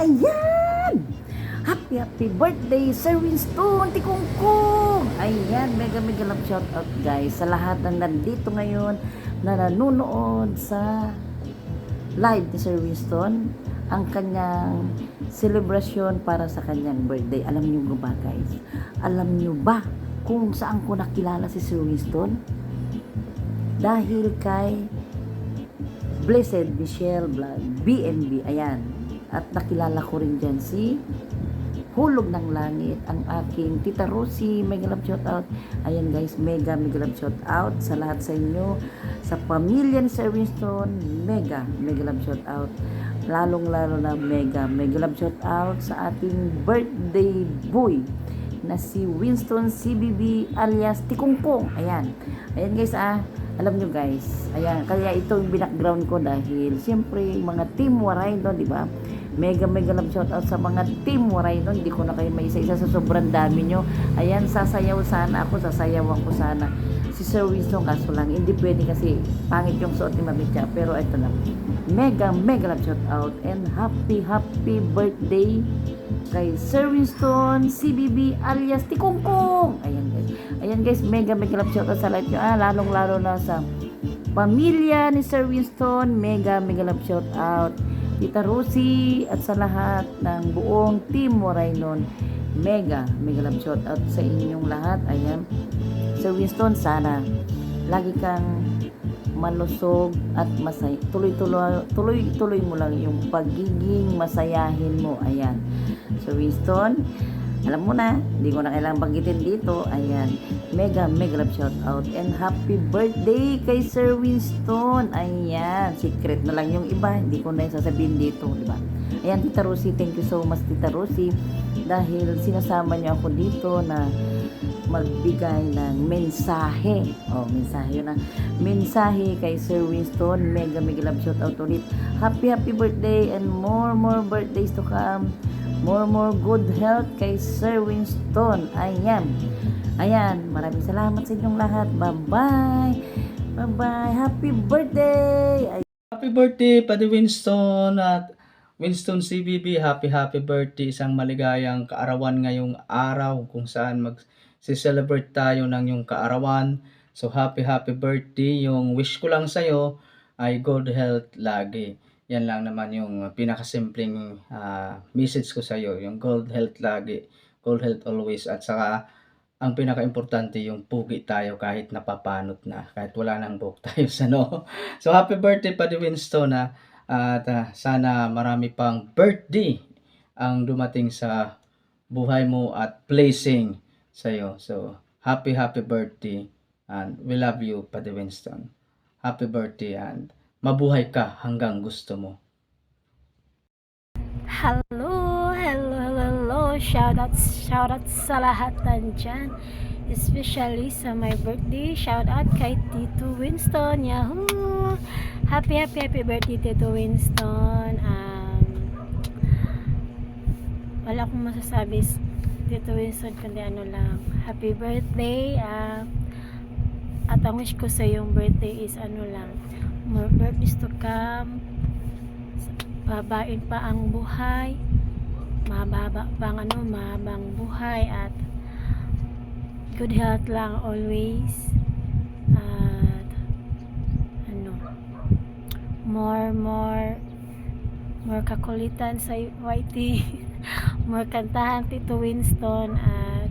Ayan! Happy, happy birthday, Sir Winston Tikungkong! Ayan, mega mega love shout out guys sa lahat ng nandito ngayon na nanonood sa live ni Sir Winston ang kanyang celebration para sa kanyang birthday. Alam niyo ba guys? Alam niyo ba kung saan ko nakilala si Sir Winston? Dahil kay Blessed Michelle Vlog, BNB, ayan. At nakilala ko rin dyan si Hulog ng Langit, ang aking Tita Rosie, mega love shout out. Ayan guys, mega mega love shout out sa lahat sa inyo. Sa pamilya ni Sir Winston, mega mega love shout out. Lalong lalo na mega mega love shout out sa ating birthday boy na si Winston CBB alias Tikungpong. Ayan. Ayan guys ah. Alam nyo guys, ayan, kaya ito yung background ko dahil siyempre mga team Waray doon, di ba? Mega mega love shout out sa mga team Waray doon. Hindi ko na kayo maisa-isa sa sobrang dami nyo. Ayan, sasayaw sana ako, sasayawan ko sana si Sir Winston kaso lang hindi pwede kasi pangit yung suot ni Mami Cha. Pero ito na. Mega mega love shout out and happy happy birthday kay Sir Winston CBB alias Tikungkong ayan guys. Ayan guys mega mega love shout out sa lahat nyo. Ah, lalong lalo na sa pamilya ni Sir Winston. Mega mega love shout out Tita Rosie at sa lahat ng buong team Waray nun. Mega mega love shout out sa inyong lahat. Ayan. Sir Winston, sana lagi kang malusog at masay tuloy-tuloy tuloy-tuloy mo lang yung pagiging masayahin mo. Ayan. Sir Winston alam mo na, hindi ko na kailangang banggitin dito. Ayan, mega, mega love shout out. And happy birthday kay Sir Winston. Ayan, secret na lang yung iba. Hindi ko na sasabihin dito, di ba? Ayan, Tita Rosie, thank you so much, Tita Rosie. Dahil sinasama niyo ako dito na magbigay ng mensahe. Oh, mensahe yun na. Mensahe kay Sir Winston. Mega, mega love shout out ulit. Happy, happy birthday and more, more birthdays to come. More, more good health kay Sir Winston. Ayan. Ayan. Maraming salamat sa inyong lahat. Bye-bye. Bye-bye. Happy birthday. Ay- Happy birthday, Padre Winston at Winston CBB. Happy, happy birthday. Isang maligayang kaarawan ngayong araw kung saan mag-celebrate tayo ng yung kaarawan. So, happy, happy birthday. Yung wish ko lang sa'yo ay good health lagi. Yan lang naman yung pinakasimpleng ah, message ko sa'yo. Yung good health lagi. Good health always. At saka, ang pinaka-importante yung pugi tayo kahit napapanot na. Kahit wala nang buhok tayo sa no. So, happy birthday pa Winston na at ah, sana marami pang birthday ang dumating sa buhay mo at blessing sa'yo. So, happy, happy birthday. And we love you, Padre Winston. Happy birthday and mabuhay ka hanggang gusto mo. Hello, hello, hello, hello. Shout out, shout out sa lahat nandyan. Especially sa my birthday. Shout out kay Tito Winston. Yahoo! Happy, happy, happy birthday, Tito Winston. Um, wala akong masasabi, Tito Winston, kundi ano lang. Happy birthday. ah at ang wish ko sa iyong birthday is ano lang, more birthdays to come, babain pa ang buhay. Mahaba pa ang ano mahabang buhay at good health lang always. At ano more more more kakulitan sa YT more kantahan Tito Winston at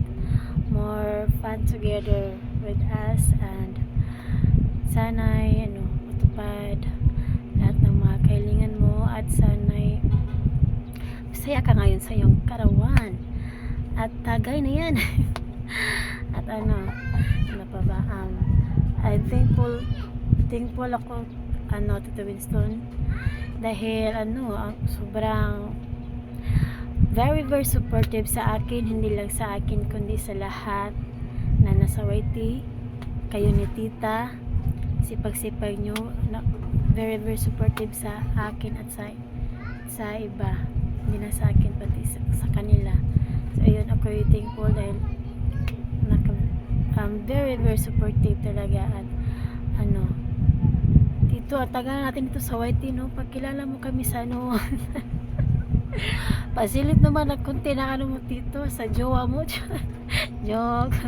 more fun together with us. And sana ano matupad lahat ng mga kailangan mo at sana'y masaya ka ngayon sa iyong karawan. At tagay na yan. At ano ano pa ba? Um, I'm thankful thankful ako ano Tito Winston. Dahil ano ang sobrang very very supportive sa akin. Hindi lang sa akin kundi sa lahat na nasa YT kayo ni tita sipag-sipag nyo na, very very supportive sa akin at sa sa iba. Hindi na sa akin pati sa, sa kanila. So ayun ako yung thankful dahil naka, um, very very supportive talaga at ano. Dito at tagal natin dito sa YT no? Pagkilala mo kami sa ano Pasilit naman ng konti na ano mo tito sa jowa mo. Joke.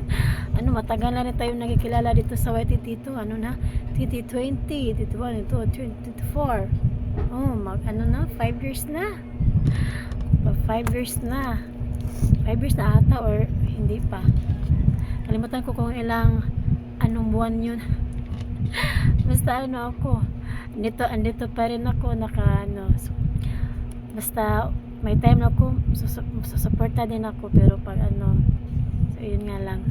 Ano, matagal na rin tayo nagkikilala dito sa YT Tito. Ano na? 2020, 21, 22, 24. Oh, mag ano na? 5 years na. 5 years na. 5 years na ata or hindi pa. Kalimutan ko kung ilang anong buwan yun. Basta ano ako. Andito, andito pa rin ako naka ano. So, basta may time na ako susu- susuporta din ako pero pag ano so yun nga lang.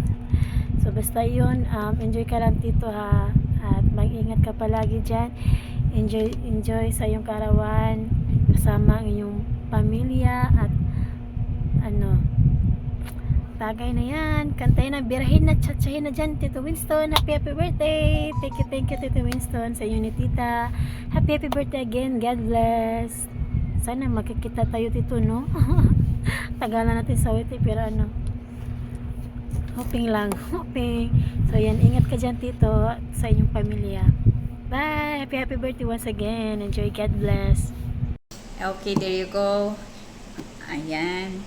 So basta yun um, enjoy ka lang tito ha at mag-ingat ka palagi dyan. Enjoy enjoy sa iyong karawan kasama ang iyong pamilya at ano tagay na yan. Kantay na birahin na chatsahin na dyan Tito Winston. Happy happy birthday! Thank you thank you Tito Winston sa inyo ni tita. Happy happy birthday again. God bless sana makikita tayo dito, no? Tagalan natin sa witi, pero ano, hoping lang, hoping. So, yan, ingat ka dyan, tito, sa inyong pamilya. Bye! Happy, happy birthday once again. Enjoy, God bless. Okay, there you go. Ayan.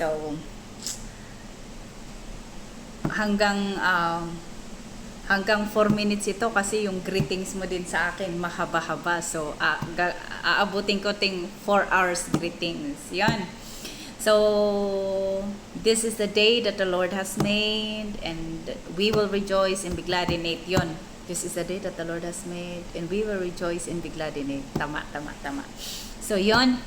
So, hanggang um, hanggang 4 minutes ito kasi yung greetings mo din sa akin mahaba-haba. So, ga- aabutin ko ting 4 hours greetings. Yan. So, this is the day that the Lord has made and we will rejoice and be glad in it. Yon. This is the day that the Lord has made and we will rejoice and be glad in it. Tama, tama, tama. So, yon.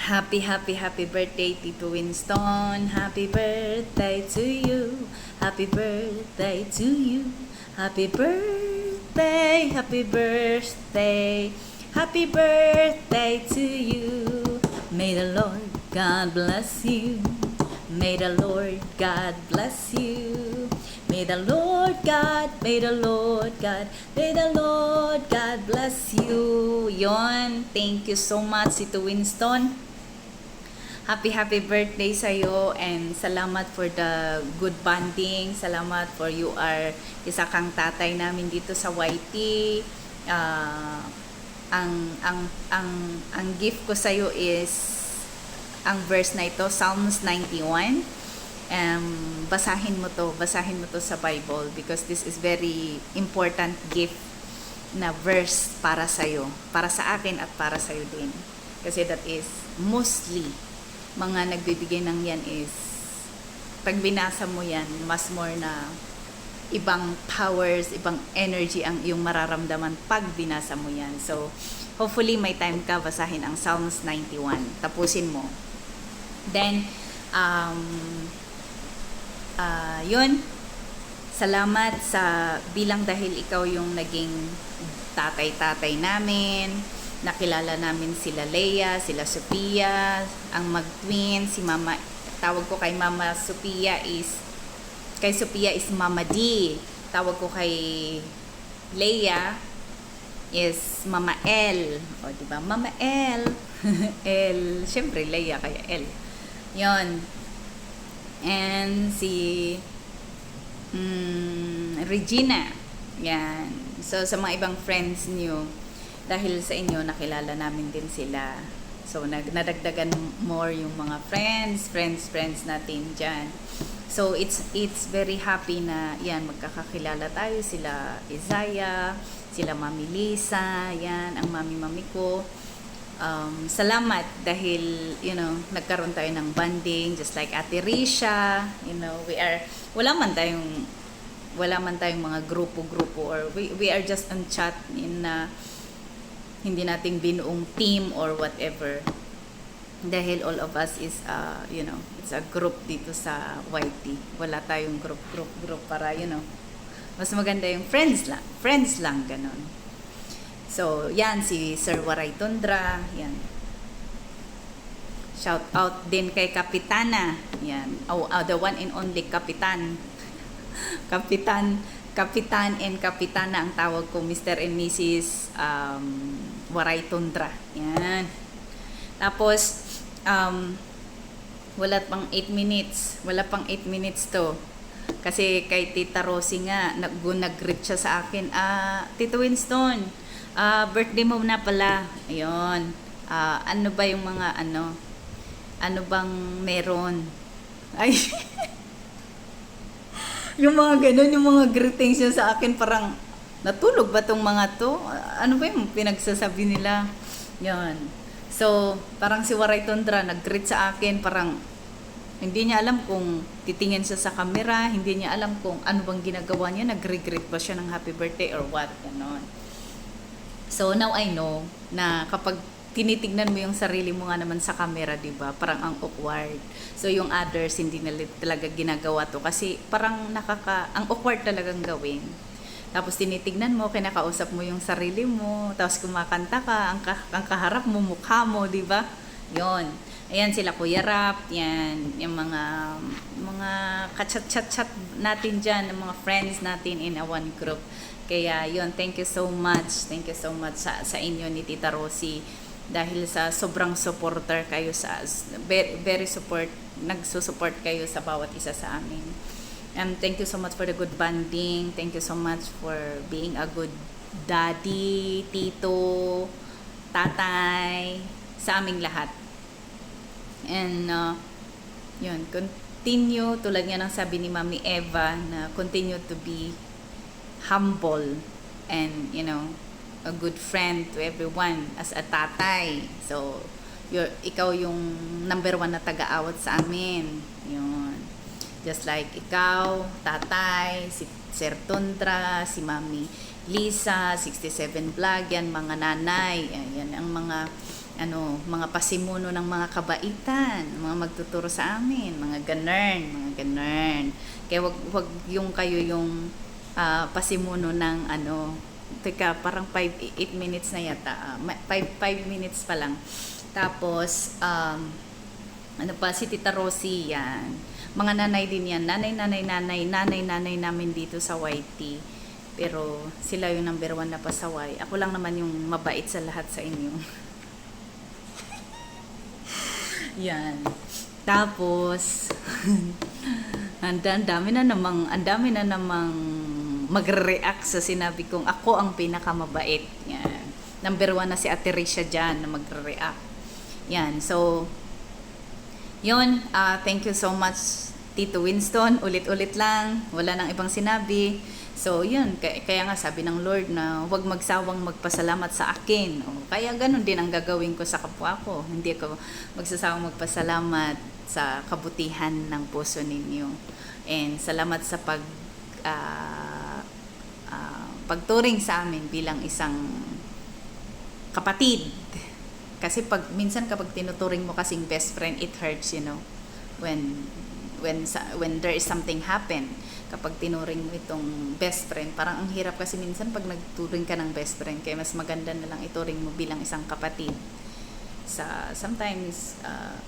Happy, happy, happy birthday, Tito Winston. Happy birthday to you. Happy birthday to you. Happy birthday, happy birthday. Happy birthday to you. May the Lord God bless you. May the Lord God bless you. May the Lord God, may the Lord God, may the Lord God bless you. Yon, thank you so much, Tito Winston. Happy happy birthday sa iyo and salamat for the good bonding. Salamat for you are isa kang tatay namin dito sa YT. Ah, ang ang ang ang gift ko sa iyo is ang verse na ito, Psalms 91. Um, basahin mo to, basahin mo to sa Bible because this is very important gift na verse para sa iyo, para sa akin at para sa iyo din. Kasi that is mostly mga nagbibigay ng yan is pag binasa mo yan, mas more na ibang powers, ibang energy ang iyong mararamdaman pag binasa mo yan. So, hopefully may time ka basahin ang Psalms 91. Tapusin mo. Then, um, ah yun, salamat sa bilang dahil ikaw yung naging tatay-tatay namin. Nakilala namin sila Leia, sila Sophia, ang mag-twin, si Mama, tawag ko kay Mama Sophia is, kay Sophia is Mama D. Tawag ko kay Leia is Mama L. O, di ba? Mama L. L. Siyempre, Leia, kaya L. Yon. And si mm, Regina. Yan. So, sa mga ibang friends niyo, dahil sa inyo, nakilala namin din sila. So, nag nadagdagan more yung mga friends, friends, friends natin dyan. So, it's it's very happy na, yan, magkakakilala tayo. Sila Isaiah, sila Mami Lisa, yan, ang mami-mami ko. Um, salamat dahil, you know, nagkaroon tayo ng bonding, just like Ate Risha, you know, we are, wala man tayong, wala man tayong mga grupo-grupo or we, we are just on chat in na hindi nating binuong team or whatever. Dahil all of us is uh, you know it's a group dito sa YT wala tayong group group group para you know. Mas maganda yung friends lang friends lang ganon so yan si Sir Waray Tundra yan. Shout out din kay Kapitana yan. Oh, uh, the one and only Kapitan. Kapitan Kapitan and Kapitana ang tawag ko Mr. and Mrs. Um, Waray Tundra yan tapos, um, wala pang 8 minutes. Wala pang 8 minutes to. Kasi kay Tita Rosie nga, nag nag-greet siya sa akin, ah, Tito Winston, ah, birthday mo na pala. Ayun. Ah, ano ba yung mga ano? Ano bang meron? Ay. yung mga ganun, yung mga greetings niya sa akin parang natulog ba tong mga to? Ano ba yung pinagsasabi nila? Yan. So, parang si Waray Tundra nag-greet sa akin parang hindi niya alam kung titingin siya sa camera, hindi niya alam kung ano bang ginagawa niya, nag-greet ba siya ng happy birthday or what, ganon. So now I know na kapag tinitignan mo yung sarili mo nga naman sa camera, 'di ba? Parang ang awkward. So yung others hindi nila talaga ginagawa to kasi parang nakaka ang awkward talagang gawin. Tapos tinitignan mo, kinakausap mo yung sarili mo, tapos kumakanta ka, ang, ka, ang kaharap mo, mukha mo, 'di ba? 'Yon. Ayan sila Kuya Rap, yan, yung mga mga kachat-chat-chat natin dyan, ng mga friends natin in a one group. Kaya yon thank you so much. Thank you so much sa, sa inyo ni Tita Rosie dahil sa sobrang supporter kayo sa very, very support nagsusupport kayo sa bawat isa sa amin. And thank you so much for the good bonding. Thank you so much for being a good daddy, tito, tatay sa aming lahat. And uh, yun, continue tulad nga ng sabi ni Mami Eva na continue to be humble and you know a good friend to everyone as a tatay. So, you're, ikaw yung number one na taga-awat sa amin. Yun. Just like ikaw, tatay, si Sir Tundra, si Mami Lisa, 67 Vlog, yan mga nanay, yan ang mga ano, mga pasimuno ng mga kabaitan, mga magtuturo sa amin, mga ganern, mga ganern. Kaya wag wag yung kayo yung ah, pasimuno ng ano, teka, parang 5 8 minutes na yata. 5 5 minutes pa lang. Tapos um ano pa si Tita Rosie yan. Mga nanay din yan. Nanay, nanay, nanay, nanay, nanay namin dito sa YT. Pero sila yung number one na pasaway. Ako lang naman yung mabait sa lahat sa inyo. Yan. Tapos, ang dami na namang, ang dami na namang magre-react sa sinabi kong ako ang pinakamabait. Yan. Number one na si Ate Risha dyan na magre-react. Yan. So, yun. ah thank you so much, Tito Winston. Ulit-ulit lang. Wala nang ibang sinabi. So, yun. Kaya, kaya nga sabi ng Lord na huwag magsawang magpasalamat sa akin. O, kaya ganun din ang gagawin ko sa kapwa ko. Hindi ako magsasawang magpasalamat sa kabutihan ng puso ninyo. And salamat sa pag ah, ah, pagturing sa amin bilang isang kapatid. Kasi pag minsan kapag tinuturing mo kasing best friend, it hurts, you know. When when when there is something happen, kapag tinuring mo itong best friend, parang ang hirap kasi minsan pag nagturing ka ng best friend, kaya mas maganda na lang ituring mo bilang isang kapatid. Sa sometimes ah,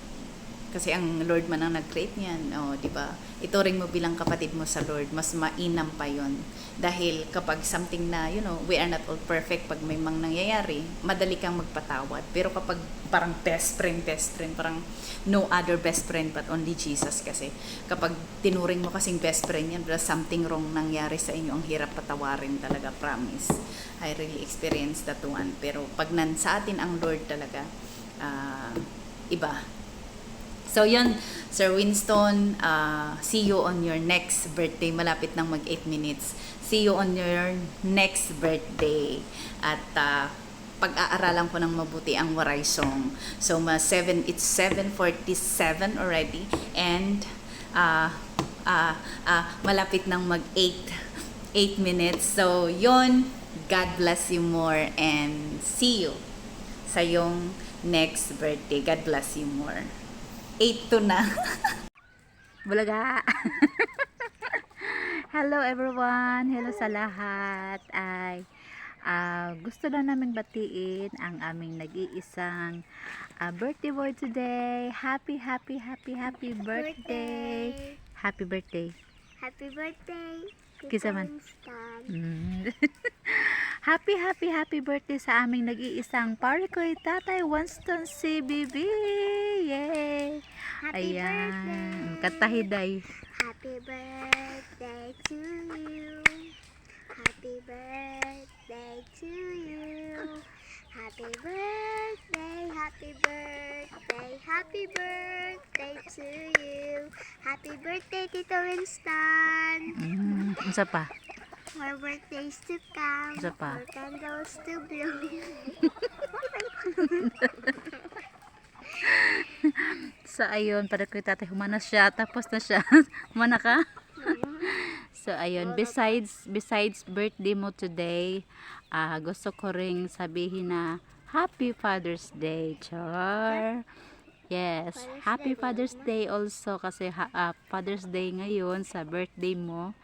kasi ang Lord man ang nag-create niyan, oh, 'di ba? Ituring mo bilang kapatid mo sa Lord, mas mainam pa 'yon. Dahil kapag something na, you know, we are not all perfect pag may mang nangyayari, madali kang magpatawad. Pero kapag parang best friend, best friend, parang no other best friend but only Jesus kasi kapag tinuring mo kasing best friend yan, something wrong nangyari sa inyo, ang hirap patawarin talaga, promise. I really experienced that one. Pero pag nan sa atin ang Lord talaga, ah, iba. So yun, Sir Winston, uh, see you on your next birthday. Malapit nang mag 8 minutes. See you on your next birthday. At uh, pag-aaralan ko ng mabuti ang Waray song. So ma 7 it's 7:47 already and uh, uh, uh, malapit nang mag 8 8 minutes. So yon, God bless you more and see you sa yung next birthday. God bless you more. 8 to na. Bulaga! Hello everyone! Hello sa lahat! Ay, ah, gusto lang namin batiin ang aming nag-iisang ah, birthday boy today. Happy, happy, happy, happy birthday! Happy birthday! Happy birthday! Kisa man. Mm. happy, happy, happy birthday sa aming nag-iisang parikoy tatay Winston CBB! Yay! Happy Ayan, birthday! katahiday. Happy birthday to you. Happy birthday to you. Happy birthday, happy birthday, happy birthday to you. Happy birthday, Tito Winston. Mm, unsa pa? More birthdays to come. Isa pa? More candles to blow. So ayun, para ko tatay humana siya, tapos na siya. humana ka? so ayun, besides besides birthday mo today, ah gusto ko ring sabihin na Happy Father's Day, Char. Yes, Happy Father's Day also kasi ah, Father's Day ngayon sa birthday mo.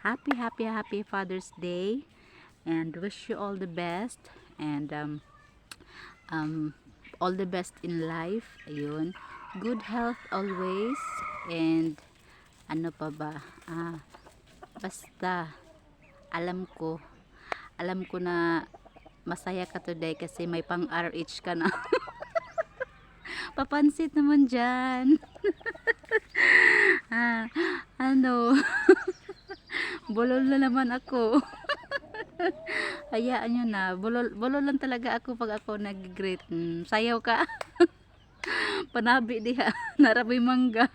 Happy, happy, happy Father's Day. And wish you all the best. And um, um, all the best in life. Ayun. Good health always. And ano pa ba? Ah, basta alam ko alam ko na masaya ka today kasi may pang RH ka na. Papansit naman dyan. ah, ano? Bulol na naman ako. Hayaan nyo na. Bulol, bulol lang talaga ako pag ako nag-greet. Mm, sayaw ka. Panabi diha. Naraboy mangga.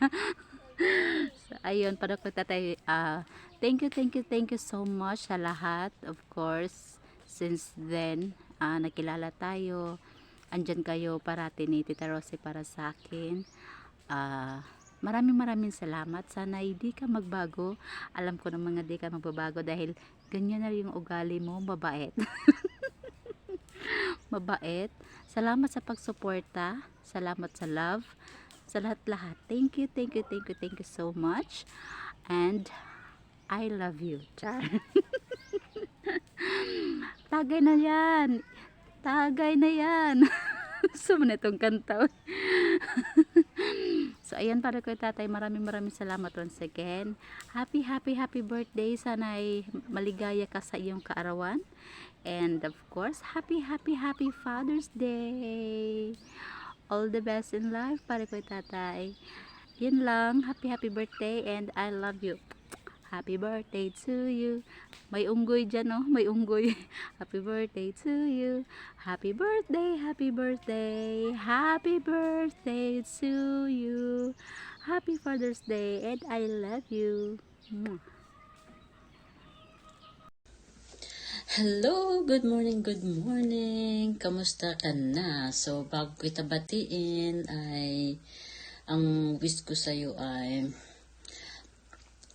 so, ayun, para ko tatay. ah thank you, thank you, thank you so much sa lahat. Of course, since then, ah nakilala tayo. Andyan kayo parati ni Tita Rosie para sa akin. Ah, maraming maraming salamat. Sana hindi ka magbago. Alam ko na mga di ka magbabago dahil ganyan na yung ugali mo, mabait. mabait. Salamat sa pagsuporta. Salamat sa love. Sa lahat-lahat. Thank you, thank you, thank you, thank you so much. And I love you. Char. Tagay na yan. Tagay na yan. Sumana itong kanta. so, ayan para ko tatay. Maraming maraming salamat once again. Happy, happy, happy birthday. Sana ay maligaya ka sa iyong kaarawan. And of course, happy, happy, happy Father's Day. All the best in life para ko tatay. Yun lang. Happy, happy birthday and I love you. Happy birthday to you. May unggoy dyan, no? May unggoy. Happy birthday to you. Happy birthday, happy birthday. Happy birthday to you. Happy Father's Day and I love you. Hello, good morning, good morning. Kamusta ka na? So, bago kita batiin ay ang wish ko sa iyo ay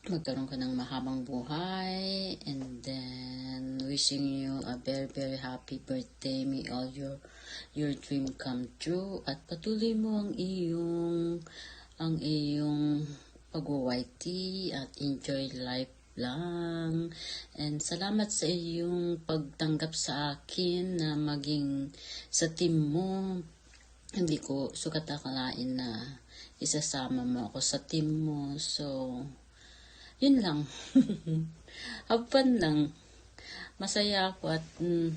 magkaroon ka ng mahabang buhay and then wishing you a very very happy birthday may all your your dream come true at patuloy mo ang iyong ang iyong pag-YT at enjoy life lang. And salamat sa iyong pagtanggap sa akin na maging sa team mo. Hindi ko sukat akalain na isasama mo ako sa team mo. So, yun lang. Have fun lang. Masaya ako at mm,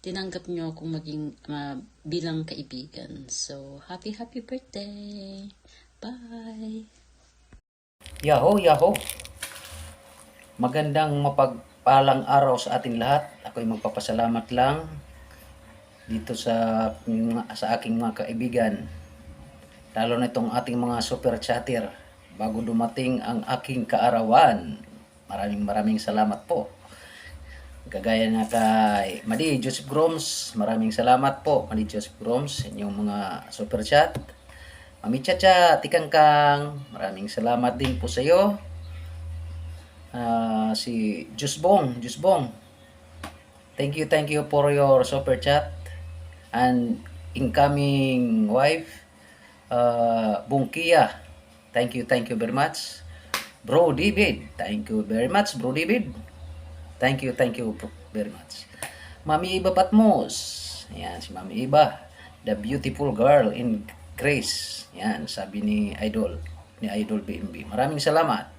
tinanggap niyo akong maging ah, bilang kaibigan. So, happy happy birthday. Bye. Yaho, yaho. Magandang mapagpalang araw sa ating lahat. Ako'y magpapasalamat lang dito sa sa aking mga kaibigan. Lalo na itong ating mga super chatter bago dumating ang aking kaarawan. Maraming maraming salamat po. Kagaya na kay Madi Joseph Groms, maraming salamat po Madi Joseph Groms inyong mga super chat. Mami Chacha, Tikangkang, maraming salamat din po sa iyo. Ah, si Jusbong, Jusbong. Thank you, thank you for your super chat. And incoming wife, uh, Bungkia. Thank you, thank you very much. Bro David, thank you very much, Bro David. Thank you, thank you very much. Mami Iba Patmos. Yan, si Mami Iba. The beautiful girl in grace. Yan, sabi ni Idol. Ni Idol BMB. Maraming salamat.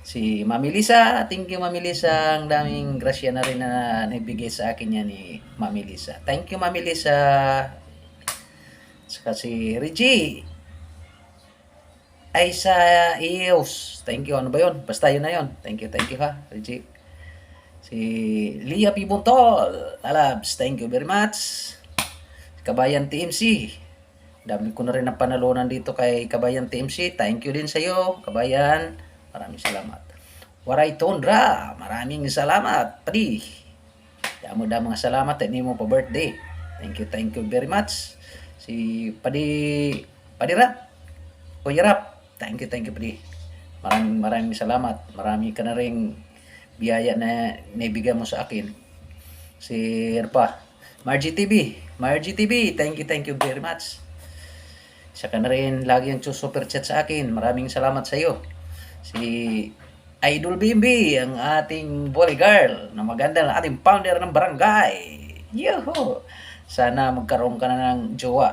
Si Mami Lisa, thank you Mami Lisa. Ang daming grasya na rin na naibigay sa akin yan ni Mami Lisa. Thank you Mami Lisa. Saka si Reggie. Ay sa Eos. Thank you. Ano ba yun? Basta yun na yun. Thank you, thank you ha, Reggie. Si Lia Pibuntol. Alabs, thank you very much. Kabayan TMC. Dami ko na rin ang panalunan dito kay Kabayan TMC. Thank you din sa iyo, Kabayan. Maraming salamat. Waray Tondra, maraming salamat. Padi. Damo-damo nga salamat at mo pa birthday. Thank you, thank you very much. Si Padi Padi Rap. Kuya Rap. Thank you, thank you, Padi. Maraming maraming salamat. Marami ka na ring biyaya na naibigay mo sa akin. Si ano pa? Margie TV. Margie TV, thank you, thank you very much. Isa ka na rin lagi ang super chat sa akin. Maraming salamat sa iyo. Si Idol Bimbi, ang ating volley girl na maganda na ating founder ng barangay. Yuhu! Sana magkaroon ka na ng jowa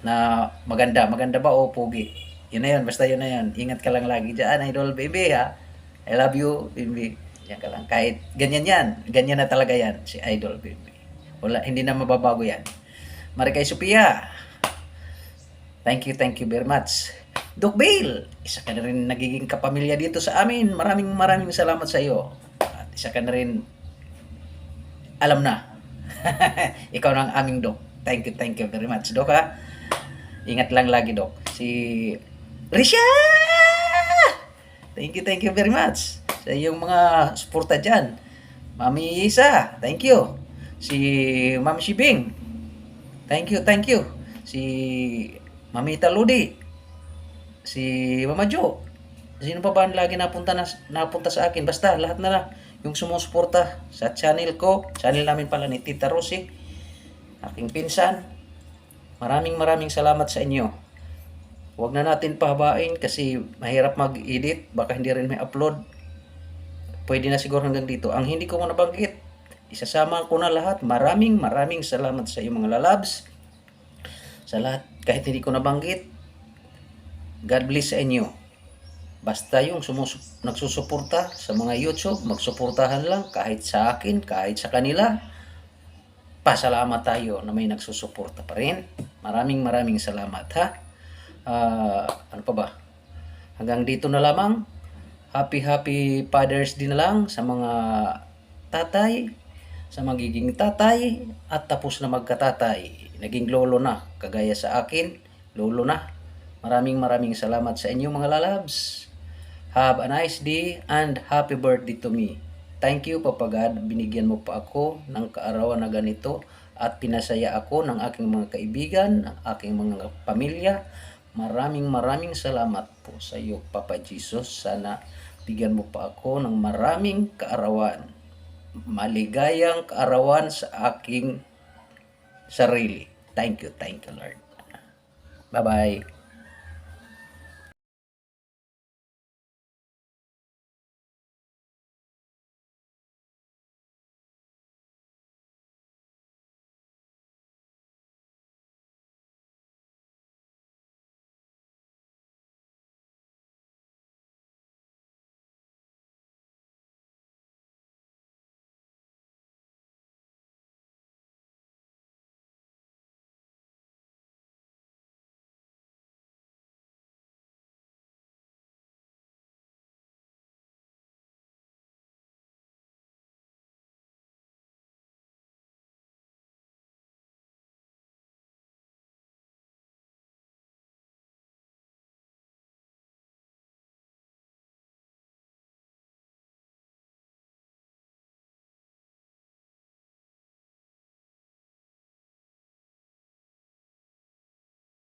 na maganda. Maganda ba o pugi? Yun na yun, basta yun na yun. Ingat ka lang lagi dyan, Idol Bimbi ha. I love you, Bimbi. Yan ka lang. Kahit ganyan yan, ganyan na talaga yan, si Idol Bimbi. Wala, hindi na mababago yan. Marikay Sophia, Thank you, thank you very much. Doc Bale, isa ka na rin nagiging kapamilya dito sa amin. Maraming maraming salamat sa iyo. At isa ka na rin alam na. Ikaw na ang aming Doc. Thank you, thank you very much, Doc ha. Ingat lang lagi, Doc. Si Risha! Thank you, thank you very much. Sa iyong mga suporta dyan. Mami Isa, thank you. Si Ma'am Shibing, thank you, thank you. Si Mamita Ludi, si Mama Jo, sino pa ba ang lagi napunta, na, napunta sa akin? Basta, lahat na lang. Yung sumusuporta sa channel ko, channel namin pala ni Tita Rosie, aking pinsan. Maraming maraming salamat sa inyo. Huwag na natin pahabain kasi mahirap mag-edit, baka hindi rin may upload. Pwede na siguro hanggang dito. Ang hindi ko mo nabanggit, isasama ko na lahat. Maraming maraming salamat sa iyo mga lalabs sa lahat, kahit hindi ko nabanggit, God bless sa inyo. Basta yung sumus- nagsusuporta sa mga YouTube, magsuportahan lang kahit sa akin, kahit sa kanila. Pasalamat tayo na may nagsusuporta pa rin. Maraming maraming salamat ha. Ah, ano pa ba? Hanggang dito na lamang. Happy happy Father's Day na lang sa mga tatay, sa magiging tatay at tapos na magkatatay. Naging lolo na, kagaya sa akin, lolo na. Maraming maraming salamat sa inyo mga lalabs. Have a nice day and happy birthday to me. Thank you Papa God, binigyan mo pa ako ng kaarawan na ganito at pinasaya ako ng aking mga kaibigan, ng aking mga pamilya. Maraming maraming salamat po sa iyo Papa Jesus. Sana bigyan mo pa ako ng maraming kaarawan maligayang kaarawan sa aking sarili. Thank you, thank you, Lord. Bye-bye.